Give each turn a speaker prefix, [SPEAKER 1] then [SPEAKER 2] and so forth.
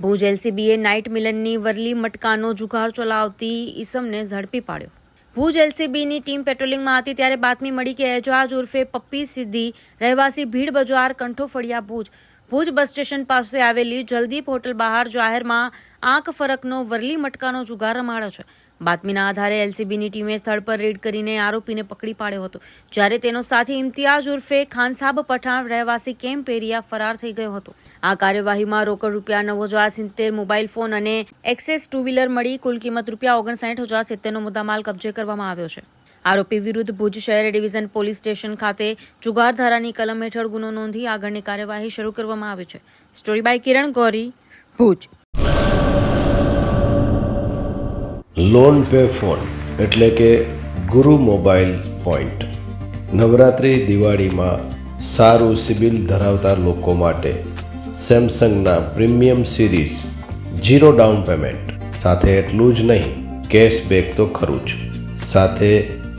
[SPEAKER 1] ભુજ એલસીબીએ નાઇટ મિલનની વરલી મટકાનો જુગાર ચલાવતી ઈસમને ઝડપી પાડ્યો. ભુજ એલસીબીની ટીમ પેટ્રોલિંગમાં હતી ત્યારે બાતમી મળી કે એજાજ ઉર્ફે પપ્પી સિદ્ધિ, રહેવાસી ભીડ બજાર, કંઠો ફળિયા ભુજ ભુજ બસ સ્ટેશન પાસે આવેલી જલદીપ હોટલ બહાર જાહેરમાં આંખ ફરકનો વરલી મટકાનો જુગાર રમાડ્યો છે. બાતમીના આધારે એલસીબીની ટીમે સ્થળ પર રેડ કરીને આરોપીને પકડી પાડ્યો હતો. જ્યારે તેનો સાથી ઇમ્તિયાઝ ઉર્ફે ખાનસાબ પઠાણ રહેવાસી કેમ્પ એરિયા ફરાર થઈ ગયો હતો. આ કાર્યવાહીમાં રોકડ રૂપિયા નવ હજાર સિત્તેર મોબાઈલ ફોન અને એક્સેસ ટુ વ્હીલર મળી કુલ કિંમત રૂપિયા ઓગણસાઠ હજાર સિત્તેરનો મુદ્દામાલ કબજે કરવામાં આવ્યો છે. આરોપી વિરુદ્ધ ભુજ શહેર ડિવિઝન પોલીસ સ્ટેશન ખાતે જુગાર ધારાની કલમ હેઠળ ગુનો નોંધી આગળની કાર્યવાહી શરૂ કરવામાં આવી છે. Story by Kiran Gori, Bhuj.
[SPEAKER 2] Loan pay phone એટલે કે ગુરુ મોબાઈલ પોઈન્ટ. નવરાત્રિ દિવાળીમાં સારું સિબિલ ધરાવતા લોકો માટે સેમસંગના premium series zero down payment. સાથે એટલું જ નહીં, કેશબેક તો ખરું જ. સાથે